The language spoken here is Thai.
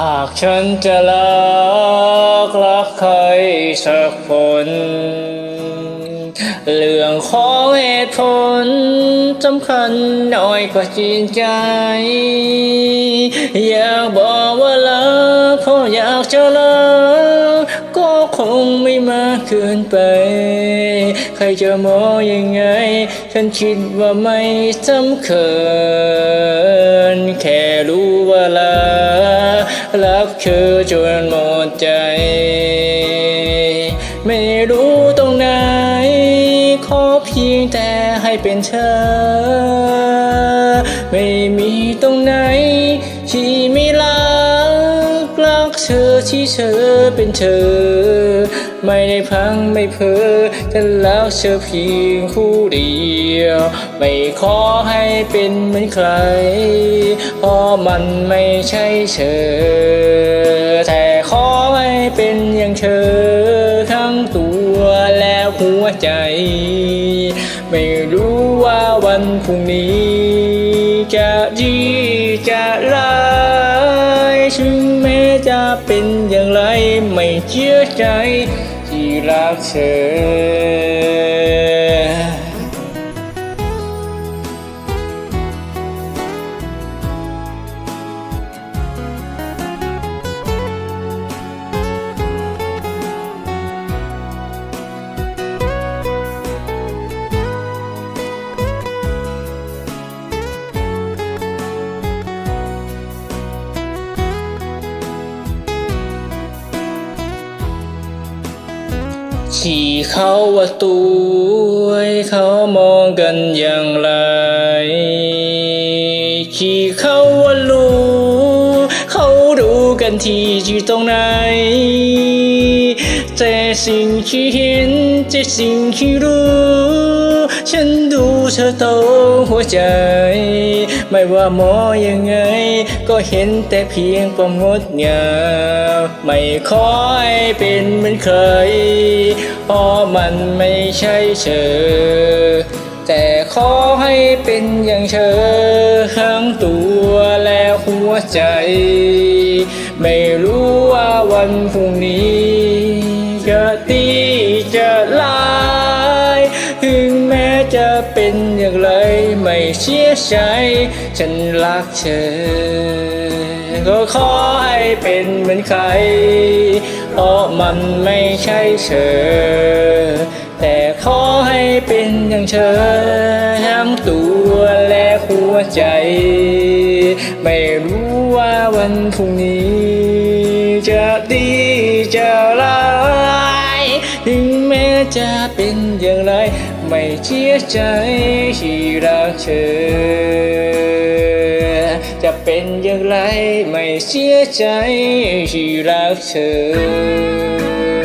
หากฉันจะรักรักใครสักคนเรื่องของเหตุผลสำคัญน้อยกว่าจิตใจ อยากบอกว่ารักเพราะอยากจะรักก็คงไม่มากเกินไป ใครจะมองยังไง ฉันคิดว่าไม่สำคัญแค่รู้ว่ารัก รักเธอจนหมดใจ ไม่รู้ตรงไหน ขอเพียงแต่ให้เป็นเธอ ไม่มีตรงไหนที่ไม่รักรัก เธอที่เธอเป็นเธอ ไม่ได้พังไม่เพอแต่แล้วเธอเพียงคู่เดียว ไม่ขอให้เป็นเหมือนใคร เพราะมันไม่ใช่เธอแต่ขอให้เป็นอย่างเธอทั้งตัวและหัวใจ ไม่รู้ว่าวันพรุ่งนี้ จะดีจะร้ายถึงแม้ จะเป็นอย่างไรไม่เชื่อใจที่รักเธอ ที่เขาว่าตัวเขามองกันอย่างไร ที่เขาว่ารู้เขารู้กันที่อยู่ตรงไหนแต่สิ่งที่เห็นจะสิ่งที่รู้ ฉันดูเธอโตหัวใจ ไม่ว่ามองยังไง ก็เห็นแต่เพียงความงดงามไม่ขอให้เป็นเหมือนใครเพราะมันไม่ใช่เธอ แต่ขอให้เป็นอย่างเธอทั้งตัวและหัวใจ ไม่รู้ว่าวันพรุ่งนี้จะดี ไม่เสียใจ ฉันรักเธอ ก็ขอให้เป็นเหมือนใคร เพราะมันไม่ใช่เธอ แต่ขอให้เป็นอย่างเธอทั้งตัวและหัวใจ ไม่รู้ว่าวันพรุ่งนี้ จะดีจะร้าย ถึงแม้จะเป็นอย่างไร ไม่เชื่อใจที่รักเธอ จะเป็นอย่างไรไม่เสียใจที่รักเธอ